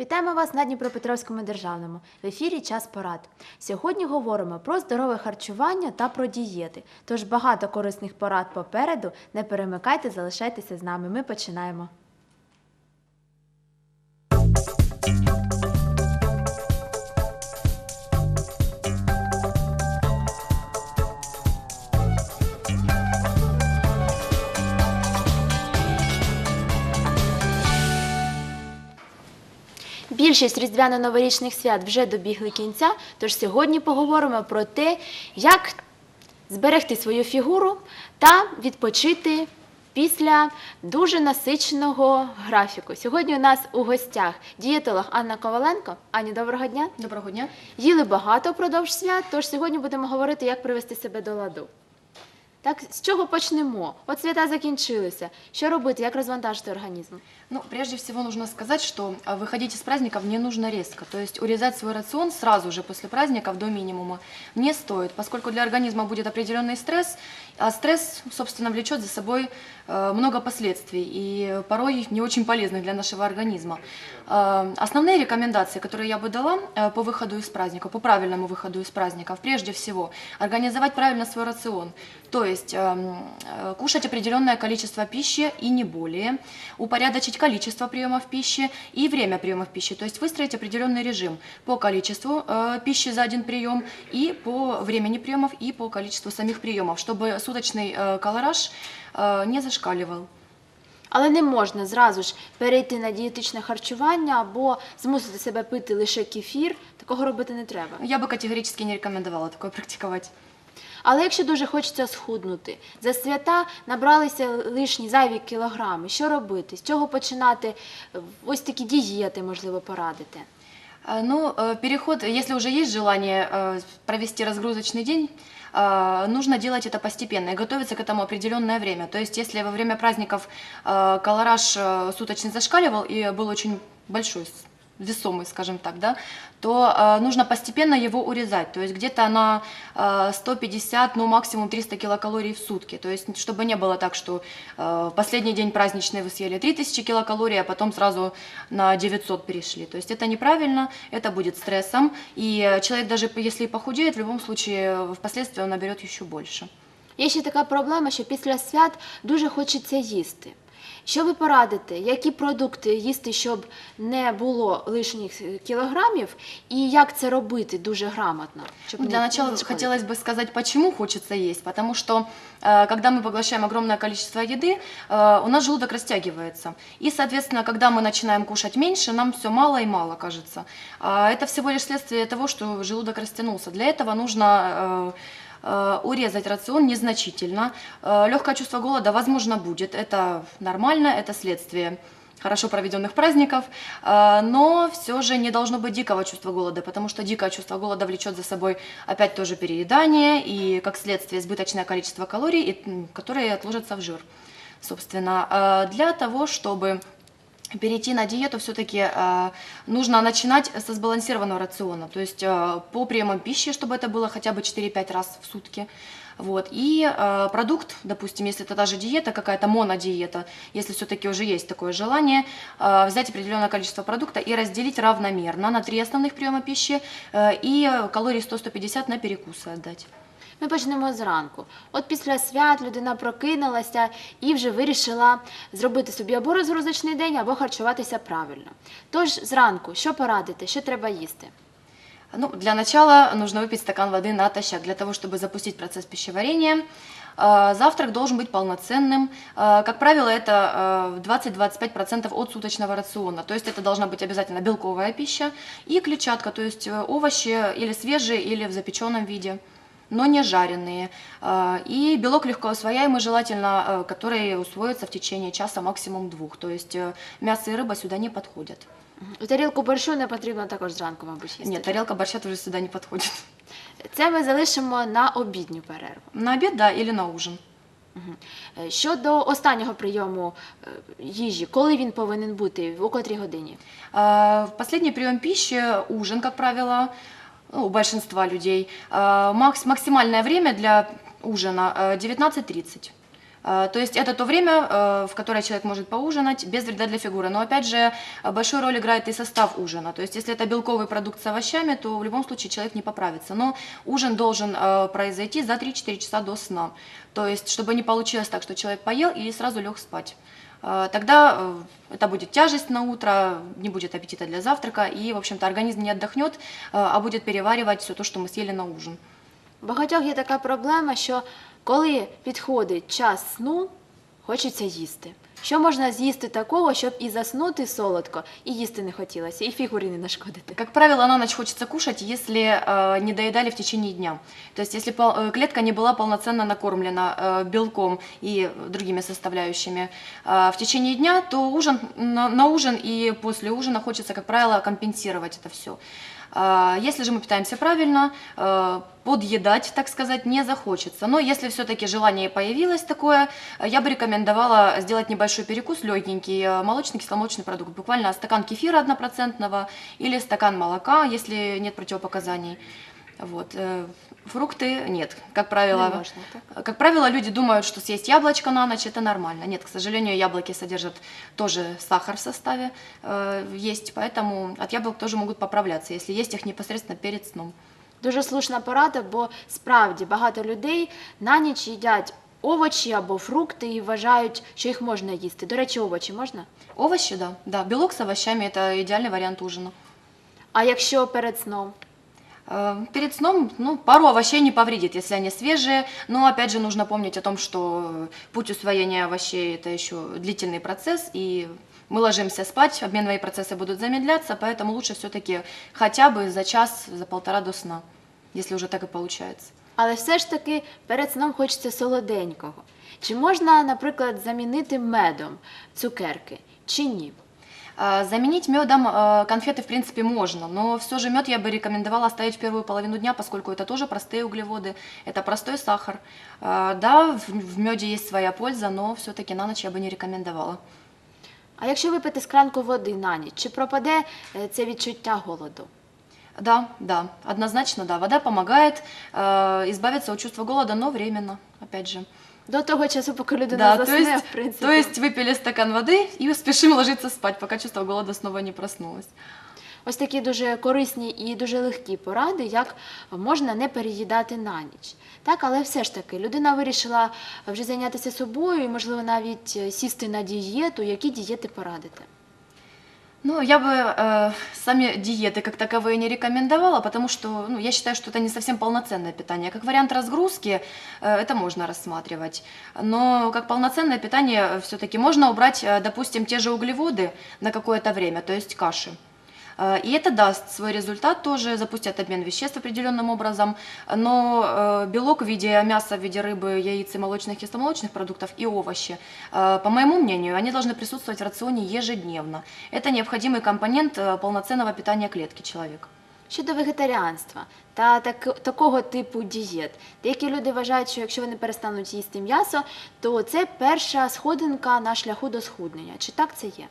Вітаємо вас на Дніпропетровському державному в ефірі Час порад. Сьогодні говоримо про здорове харчування та про дієти. Тож багато корисних порад попереду. Не перемикайте, залишайтеся з нами. Ми починаємо. Більшість різдвяно-новорічних свят вже добігли кінця, тож сьогодні поговоримо про те, як зберегти свою фігуру та відпочити після дуже насиченого графіку. Сьогодні у нас у гостях дієтолог Анна Коваленко. Ані, доброго дня. Доброго дня. Їли багато впродовж свят, тож сьогодні будемо говорити, як привести себе до ладу. Так, з чого почнемо? От свята закінчилися. Що робити, як розвантажити організм? Ну, прежде всего нужно сказать, что а, выходить из праздников не нужно резко. То есть урезать свой рацион сразу же после праздников до минимума не стоит, поскольку для организма будет определенный стресс, а стресс, собственно, влечет за собой э, много последствий и порой не очень полезных для нашего организма. Э, Основные рекомендации, которые я бы дала э, по выходу из праздника, по правильному выходу из праздников, прежде всего, организовать правильно свой рацион. То есть эм, кушать определенное количество пищи и не более, упорядочить количество приемов пищи и время приемов пищи, то есть выстроить определенный режим по количеству э, пищи за один прием и по времени приемов и по количеству самих приемов, чтобы суточный э, колораж э, не зашкаливал. Але не можна зразу ж перейти на дієтичне харчування або змусити себе пити лише кефір. Такого робити не треба. Я бы категорически не рекомендовала такое практиковать. Але якщо дуже хочеться схуднути, за свята набралися лишні зайві кілограми. Що робити? З чого починати? Ось такі дієти, можливо, порадити. А, Ну, э, переход, если уже есть желание э, провести разгрузочный день, э, нужно делать это постепенно и готовиться к этому определенное время. То есть, если во время праздников э, колораж э, суточный зашкаливал и был очень большой, с- весомый, скажем так, да, то э, нужно постепенно его урезать. То есть где-то на э, 150, ну максимум 300 килокалорий в сутки. То есть чтобы не было так, что э, последний день праздничный вы съели 3000 килокалорий, а потом сразу на 900 перешли. То есть это неправильно, это будет стрессом. И э, человек даже если и похудеет, в любом случае э, впоследствии он наберет еще больше. Є ще така проблема, що після свят дуже хочеться їсти. Що ви порадите, які продукти їсти, щоб не було лишніх е, кілограмів, і як це робити дуже грамотно? Щоб Ну, не- Для начала не шкодити? хотелось бы сказать, почему хочется есть. Потому что, э, когда мы поглощаем огромное количество еды, э, у нас желудок растягивается. И, соответственно, когда мы начинаем кушать меньше, нам все мало и мало кажется. А Это всего лишь следствие того, что желудок растянулся. Для этого нужно э, э, урезать рацион незначительно. Легкое чувство голода, возможно, будет. Это нормально, это следствие хорошо проведенных праздников, э, но все же не должно быть дикого чувства голода, потому что дикое чувство голода влечет за собой опять тоже переедание и, как следствие, избыточное количество калорий, которые отложатся в жир. Собственно, э, для того, чтобы перейти на диету все-таки нужно начинать со сбалансированного рациона, то есть э, по приемам пищи, чтобы это было хотя бы 4-5 раз в сутки. Вот. И э, продукт, допустим, если это даже диета, какая-то монодиета, если все-таки уже есть такое желание, э, взять определенное количество продукта и разделить равномерно на три основных приема пищи э, и калорий 100-150 на перекусы отдать. Ми почнемо зранку. От після свят людина прокинулася і вже вирішила зробити собі або розгрузочний день, або харчуватися правильно. Тож зранку, що порадити, що треба їсти? Ну, для начала нужно выпить стакан воды натощак для того, чтобы запустить процесс пищеварения. Э, Завтрак должен быть полноценным. Э, Как правило, это э, 20-25% от суточного рациона. То есть это должна быть обязательно белковая пища и клетчатка, то есть э, овощи или свежие, или в запеченном виде но не жареные. Э, И белок легкоусвояемый, желательно, э, который усвоится в течение часа, максимум двух. То есть э, мясо и рыба сюда не подходят. У тарілку борщу не потрібно також зранку, мабуть, їсти. Нет, тарелка борща тоже сюда не подходит. Це ми залишимо на обідню перерву. На обед, да, или на ужин. Мгм. Е, Щодо останнього прийому е, їжі, коли він повинен бути, у котрій годині? А, В последний прием пищи ужин, как правило, ну, У большинства людей. А, Макс, максимальное время для ужина э, 19.30. Э, То есть это то время, э, в которое человек может поужинать без вреда для фигуры. Но опять же, э, большую роль играет и состав ужина. То есть если это белковый продукт с овощами, то в любом случае человек не поправится. Но ужин должен произойти за 3-4 часа до сна. То есть чтобы не получилось так, что человек поел и сразу лег спать. Э, Тогда э, это будет тяжесть на утро, не будет аппетита для завтрака, и, в общем-то, организм не отдохнет, э, а будет переваривать все то, что мы съели на ужин. У багатьох є така проблема, що коли підходить час сну, хочеться їсти. Що можна з'їсти такого, щоб і заснути солодко, і їсти не хотілося, і фігурі не нашкодити? Как правило, на ночь хочется кушать, если э, не доедали в течение дня. То есть если пол- э, клетка не была полноценно накормлена э, белком и другими составляющими э, в течение дня, то ужин, на, на ужин и после ужина хочется, как правило, компенсировать это все. Если же мы питаемся правильно, э, подъедать, так сказать, не захочется. Но если все-таки желание появилось такое, э, я бы рекомендовала сделать небольшой перекус, легенький, э, молочный, кисломолочный продукт. Буквально стакан кефира однопроцентного или стакан молока, если нет противопоказаний. Вот. э, Фрукты нет, как правило. Не можна, так? Как правило, люди думают, что съесть яблочко на ночь это нормально. Нет, к сожалению, яблоки содержат тоже сахар в составе э, есть, поэтому от яблок тоже могут поправляться, если есть их непосредственно перед сном. Дуже слушна порада, бо справді багато людей на ніч їдять овочі або фрукти і вважають, що їх можна їсти. До речі, овочі можна? Овощи, да, да, белок с овощами это идеальный вариант ужина. А якщо перед сном? Э, Перед сном ну, пару овощей не повредит, если они свежие, но опять же нужно помнить о том, что э, путь усвоения овощей это еще длительный процесс, и мы ложимся спать, обменные процессы будут замедляться, поэтому лучше все-таки хотя бы за час, за полтора до сна, если уже так и получается. Але все ж таки перед сном хочеться солоденького. Чи можна, наприклад, замінити медом цукерки, чи ні? А, Заменить медом э, конфеты, в принципе, можно, но все же мед я бы рекомендовала оставить в первую половину дня, поскольку это тоже простые углеводы, это простой сахар. А, Да, в, в меде есть своя польза, но все-таки на ночь я бы не рекомендовала. А якщо випити склянку води на ніч, чи пропаде е, це відчуття голоду? Да, да, однозначно, да. Вода помогает э, избавиться от чувства голода, но временно, опять же. До того часу, поки людина Да, то засне, есть, в принципі. то есть випили стакан води і спішимо ложитися спать, поки чувство голода знову не проснулось. Ось такі дуже корисні і дуже легкі поради, як можна не переїдати на ніч. Так, але все ж таки людина вирішила вже зайнятися собою і, можливо, навіть е, сісти на дієту. Які дієти порадите? Ну, я бы э, сами диеты как таковые не рекомендовала, потому что ну, я считаю, что это не совсем полноценное питание. Как вариант разгрузки э, это можно рассматривать, но как полноценное питание все-таки можно убрать, э, допустим, те же углеводы на какое-то время, то есть каши. Э, И это даст свой результат тоже, запустят обмен веществ определенным образом, но э, белок в виде мяса, в виде рыбы, яиц и молочных, кисломолочных продуктов и овощи, э, по моему мнению, они должны присутствовать в рационе ежедневно. Это необходимый компонент э, полноценного питания клетки человека. Щодо вегетаріанства та так, такого типу дієт, деякі люди вважають, що якщо вони перестануть їсти м'ясо, то це перша сходинка на шляху до схуднення. Чи так це є?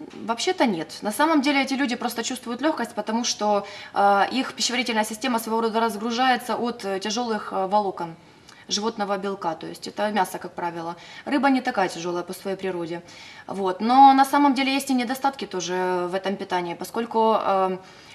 А, Вообще-то нет. На самом деле эти люди просто чувствуют легкость, потому что а, их пищеварительная система своего рода разгружается от э, тяжелых э, волокон животного белка, то есть это мясо, как правило. Рыба не такая тяжелая по своей природе. Вот. Но на самом деле есть и недостатки тоже в этом питании, поскольку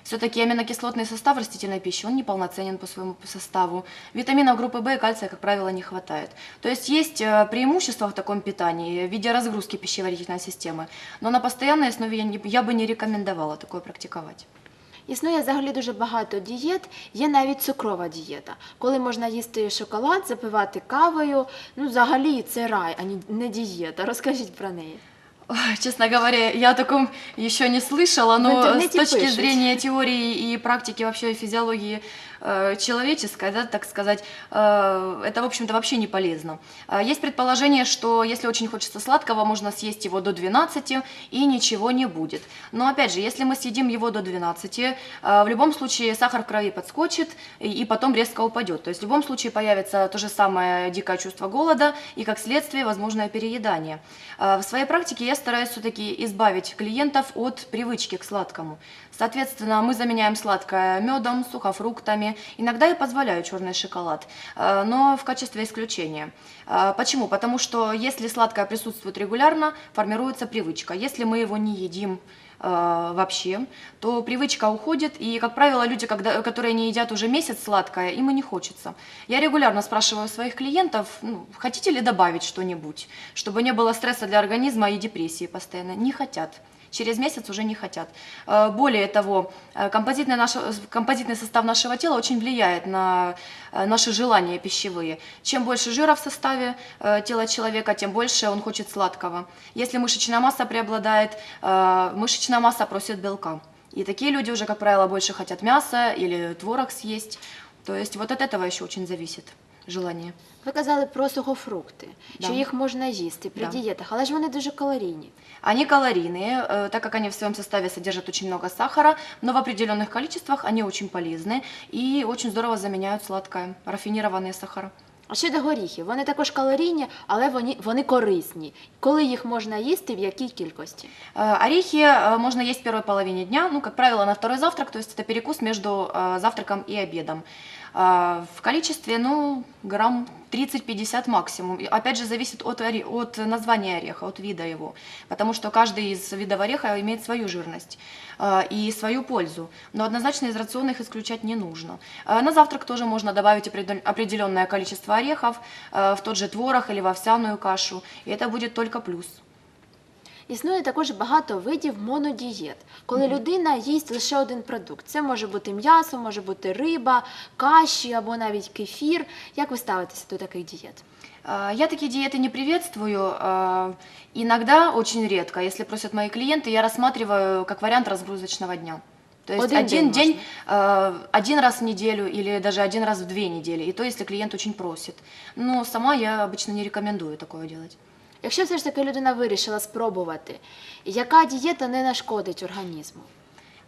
все-таки аминокислотный состав растительной пищи, он неполноценен по своему составу. Витаминов группы В и кальция, как правило, не хватает. То есть есть э, преимущества в таком питании в виде разгрузки пищеварительной системы, но на постоянной основе я, не- я бы не рекомендовала такое практиковать. Існує взагалі дуже багато дієт, є навіть цукрова дієта, коли можна їсти шоколад, запивати кавою. Ну, взагалі це рай, а ні- не дієта. Розкажіть про неї. Честно говоря, я о таком еще не слышала, но с точки пишут. зрения теории и практики вообще физиологии э, человеческой, да, так сказать, э, это, в общем-то, вообще не полезно. Э, Есть предположение, что если очень хочется сладкого, можно съесть его до 12 и ничего не будет. Но опять же, если мы съедим его до 12, э, в любом случае сахар в крови подскочит и и потом резко упадет. То есть в любом случае появится то же самое дикое чувство голода и, как следствие, возможное переедание. А, В своей практике я стараюсь все-таки избавить клиентов от привычки к сладкому. Соответственно, мы заменяем сладкое медом, сухофруктами, калорийные. Иногда я позволяю черный шоколад, э, но в качестве исключения. Э, Почему? Потому что если сладкое присутствует регулярно, формируется привычка. Если мы его не едим э, вообще, то привычка уходит, и, как правило, люди, когда, которые не едят уже месяц сладкое, им и не хочется. Я регулярно спрашиваю своих клиентов, ну, хотите ли добавить что-нибудь, чтобы не было стресса для организма и депрессии постоянно. Не хотят. Через месяц уже не хотят. Э, Более того, э, композитный, наш, композитный состав нашего тела очень влияет на э, наши желания пищевые. Чем больше жира в составе э, тела человека, тем больше он хочет сладкого. Если мышечная масса преобладает, э, мышечная масса просит белка. И такие люди уже, как правило, больше хотят мяса или творог съесть. То есть вот от этого еще очень зависит желание. Ви казали про сухофрукти, Да. що їх можна їсти при Да. дієтах, але ж вони дуже калорійні. Они калорийные, э, так как они в своем составе содержат очень много сахара, но в определенных количествах они очень полезны и очень здорово заменяют сладкое, рафинированные сахара. А щодо горіхів, вони також калорійні, але вони, вони корисні. Коли їх можна їсти, в якій кількості? Э, Орехи э, можно есть в первой половине дня, ну, как правило, на второй завтрак, то есть это перекус между э, завтраком и обедом. А, В количестве, ну, грамм 30-50 максимум. Опять же, зависит от, от названия ореха, от вида его. Потому что каждый из видов ореха имеет свою жирность э, и свою пользу. Но однозначно из рациона их исключать не нужно. Э, На завтрак тоже можно добавить определ- определенное количество орехов в тот же творог или в овсяную кашу. И это будет только плюс. Існує також багато видів монодієт, коли людина їсть лише один продукт. Це може бути м'ясо, може бути риба, каші або навіть кефір. Як ви ставитеся до таких дієт? А, Я такие диеты не приветствую. а, Иногда, очень редко, если просят мои клиенты, я рассматриваю как вариант разгрузочного дня. То есть Один один, день день, а, один раз в неделю или даже один раз в две недели. И то, если клиент очень просит. Но сама я обычно не рекомендую такое делать. Якщо все ж таки людина вирішила спробувати, яка дієта не нашкодить організму?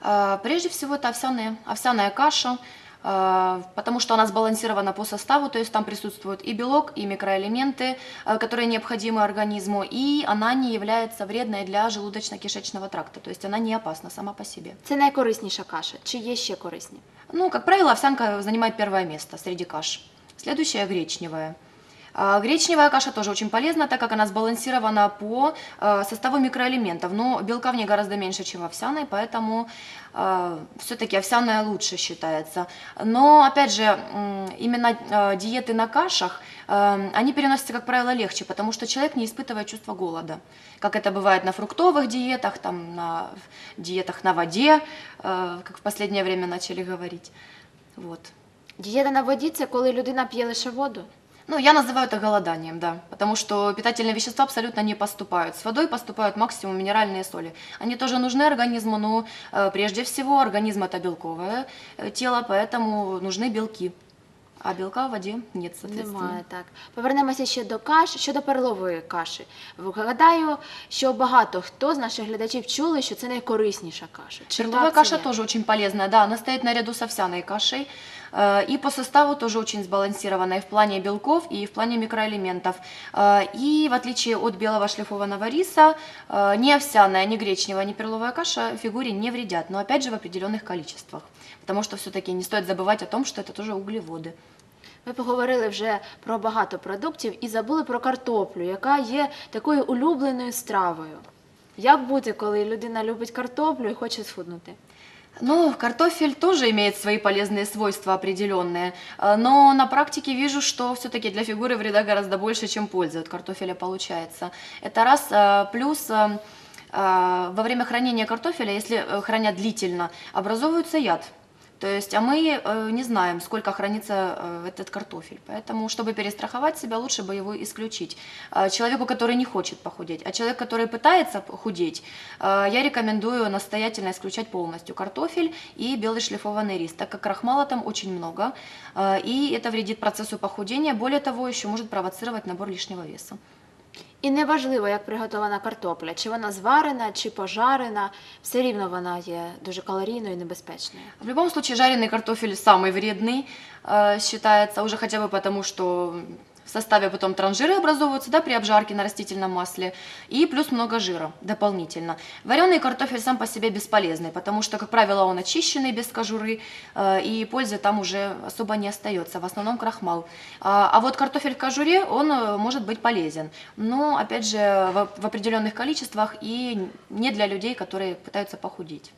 А, Прежде всего, это овсяная, овсяная каша, а, потому что она сбалансирована по составу, то есть там присутствует и белок, и микроэлементы, а, которые необходимы организму, и она не является вредной для желудочно-кишечного тракта, то есть она не опасна сама по себе. Це найкорисніша каша. Чи є ще корисні? Ну, как правило, овсянка занимает первое место среди каш. Следующая гречневая. А, Гречневая каша тоже очень полезна, так как она сбалансирована по э, составу микроэлементов, но белка в ней гораздо меньше, чем в овсяной, поэтому все-таки овсяная лучше считается. Но, опять же, м, именно э, диеты на кашах, э, они переносятся, как правило, легче, потому что человек не испытывает чувство голода, как это бывает на фруктовых диетах, там, на диетах на воде, э, как в последнее время начали говорить. Вот. Дієта на воді це коли людина п'є лише воду. Ну, я называю это голоданием, да, потому что питательные вещества абсолютно не поступают. С водой поступают максимум минеральные соли. Они тоже нужны организму, но э, прежде всего организм это белковое э, тело, поэтому нужны белки. А белка в воде нет, соответственно. Немає так. Повернемося ще до каш щодо перлової каші. Гадаю, що багато хто з наших глядачів чули, що це найкорисніша каша. Чи Перловая так це каша є? тоже очень полезная, да, она стоит наряду с овсяной кашей. э, И по составу тоже очень сбалансирована и в плане белков, и в плане микроэлементов. Э, И в отличие от белого шлифованного риса, э, ни овсяная, ни гречневая, ни перловая каша фигуре не вредят, но опять же в определенных количествах. Потому что все-таки не стоит забывать о том, что это тоже углеводы. Ми поговорили вже про багато продуктів і забули про картоплю, яка є такою улюбленою стравою. Як бути, коли людина любить картоплю і хоче схуднути? Ну, картофель тоже имеет свои полезные свойства определенные, э, но на практике вижу, что все-таки для фигуры вреда гораздо больше, чем пользы от картофеля получается. Это раз. э, Плюс э, э, во время хранения картофеля, если э, хранят длительно, образовывается яд. То есть, а мы э, не знаем, сколько хранится э, этот картофель. Поэтому, чтобы перестраховать себя, лучше бы его исключить. Э, человеку, который не хочет похудеть, а человек, который пытается похудеть, э, я рекомендую настоятельно исключать полностью картофель и белый шлифованный рис, так как крахмала там очень много, э, и это вредит процессу похудения. Более того, еще может провоцировать набор лишнего веса. І неважливо, як приготована картопля, чи вона зварена, чи пожарена, все рівно вона є дуже калорійною і небезпечною. В любом случае, жареный картофель самый вредный э, считается, уже хотя бы потому, что В составе потом транжиры образовываются да, при обжарке на растительном масле и плюс много жира дополнительно. Вареный картофель сам по себе бесполезный, потому что, как правило, он очищенный без кожуры э, и пользы там уже особо не остается, в основном крахмал. А, а вот картофель в кожуре, он э, может быть полезен, но, опять же, в, в определенных количествах и не для людей, которые пытаются похудеть.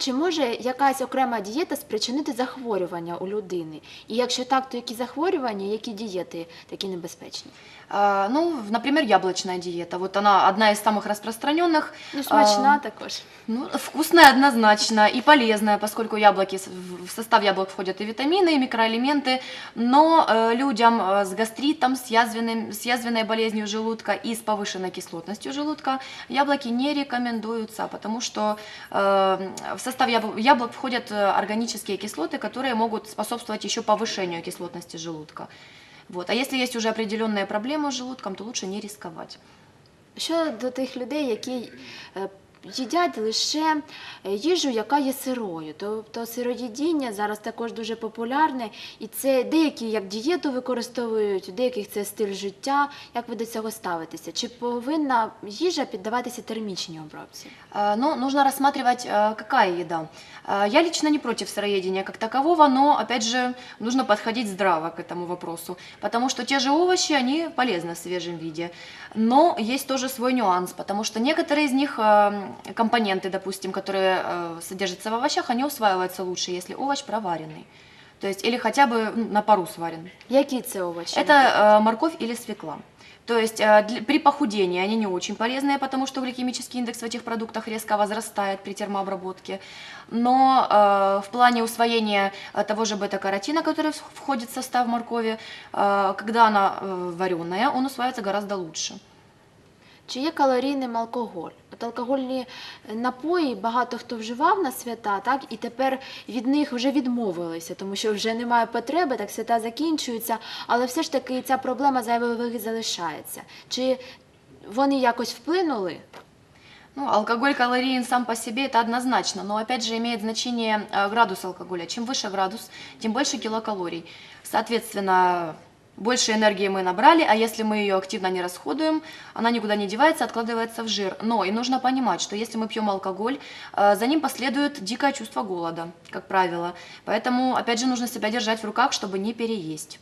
Чи може якась окрема дієта спричинити захворювання у людини? І якщо так, то які захворювання, які дієти такі небезпечні? А, ну, в- например, яблочная диета. Вот она одна из самых распространенных. Ну, смачна А, також. Ну, вкусная однозначно и полезная, поскольку яблоки, с- в в состав яблок входят и витамины, и микроэлементы, но э, людям э, с гастритом, с, язвенным, с язвенной болезнью желудка и с повышенной кислотностью желудка яблоки не рекомендуются, потому что э, в состав ябл- яблок входят э, органические кислоты, которые могут способствовать еще повышению кислотности желудка. Вот. А если есть уже определенные проблемы с желудком, то лучше не рисковать. Що до тих людей, які е, їдять лише е, їжу, яка є сирою. Тобто сироїдіння зараз також дуже популярне, і це деякі як дієту використовують, у деяких це стиль життя. Як ви до цього ставитеся? Чи повинна їжа піддаватися термічній обробці? А, Ну, нужно рассматривать, а, какая еда. А, Я лично не против сыроедения как такового, но, опять же, нужно подходить здраво к этому вопросу, потому что те же овощи, они полезны в свежем виде. Но есть тоже свой нюанс, потому что некоторые из них, а, компоненты, допустим, которые а, содержатся в овощах, они усваиваются лучше, если овощ проваренный. То есть, или хотя бы ну, на пару сварен. Які це овочі? Это э, морковь или свекла. То есть э, для- при похудении они не очень полезные, потому что гликемический индекс в этих продуктах резко возрастает при термообработке. Но э, в плане усвоения э, того же бета-каротина, который входит в состав моркови, э, когда она э, вареная, он усваивается гораздо лучше. Чи є калорійним алкоголь? От алкогольні напої багато хто вживав на свята, так і тепер від них вже відмовилися, тому що вже немає потреби, так свята закінчуються, але все ж таки ця проблема зайвої ваги залишається. Чи вони якось вплинули? Ну, алкоголь калориен сам по себе это однозначно, но опять же имеет значение э, градус алкоголя. Чем выше градус, тем больше килокалорий. Соответственно, больше энергии мы набрали, а если мы ее активно не расходуем, она никуда не девается, откладывается в жир. Но и нужно понимать, что если мы пьем алкоголь, э, за ним последует дикое чувство голода, как правило. Поэтому, опять же, нужно себя держать в руках, чтобы не переесть.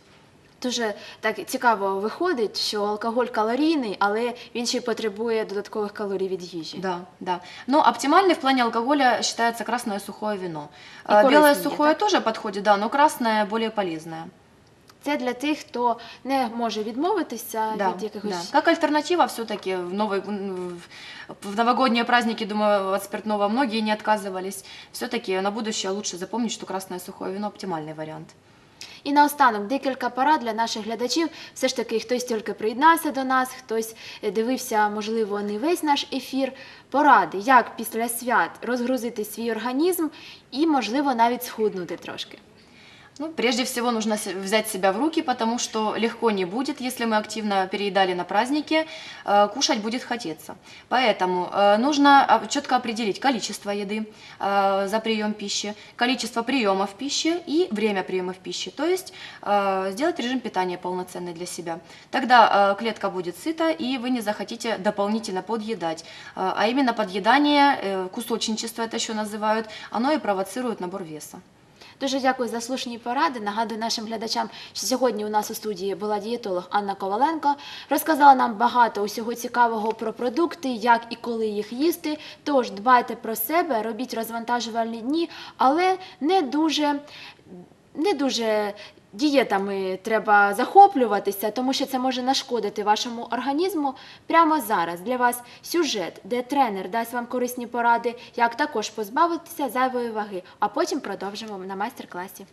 Дуже так цікаво виходить, що алкоголь калорійний, але він ще й потребує додаткових калорій від їжі. Да, да. Но оптимальный в плане алкоголя считается красное сухое вино. И Э, Белое корыстное, сухое так? тоже подходит, да, но красное более полезное. Це для тих, хто не може відмовитися Да, від якихось да. Как альтернатива все-таки в, новый, в новогодние праздники, думаю, от спиртного многие не отказывались. Все-таки на будущее лучше запомнить, что красное сухое вино оптимальный вариант. І наостанок декілька порад для наших глядачів. Все ж таки, хтось тільки приєднався до нас, хтось е, дивився, можливо, не весь наш ефір. Поради, як після свят розгрузити свій організм і, можливо, навіть схуднути трошки. Ну, прежде всего нужно взять себя в руки, потому что легко не будет, если мы активно переедали на празднике, э, кушать будет хотеться. Поэтому э, нужно четко определить количество еды э, за прием пищи, количество приемов пищи и время приемов пищи. То есть сделать режим питания полноценный для себя. Тогда клетка будет сыта, и вы не захотите дополнительно подъедать. А именно подъедание, кусочничество это еще называют, оно и провоцирует набор веса. Дуже дякую за слушні поради. Нагадую нашим глядачам, що сьогодні у нас у студії була дієтолог Анна Коваленко. Розказала нам багато усього цікавого про продукти, як і коли їх їсти. Тож дбайте про себе, робіть розвантажувальні дні, але не дуже. Не дуже дієтами треба захоплюватися, тому що це може нашкодити вашому організму. Прямо зараз для вас сюжет, де тренер дасть вам корисні поради, як також позбавитися зайвої ваги, а потім продовжимо на майстер-класі.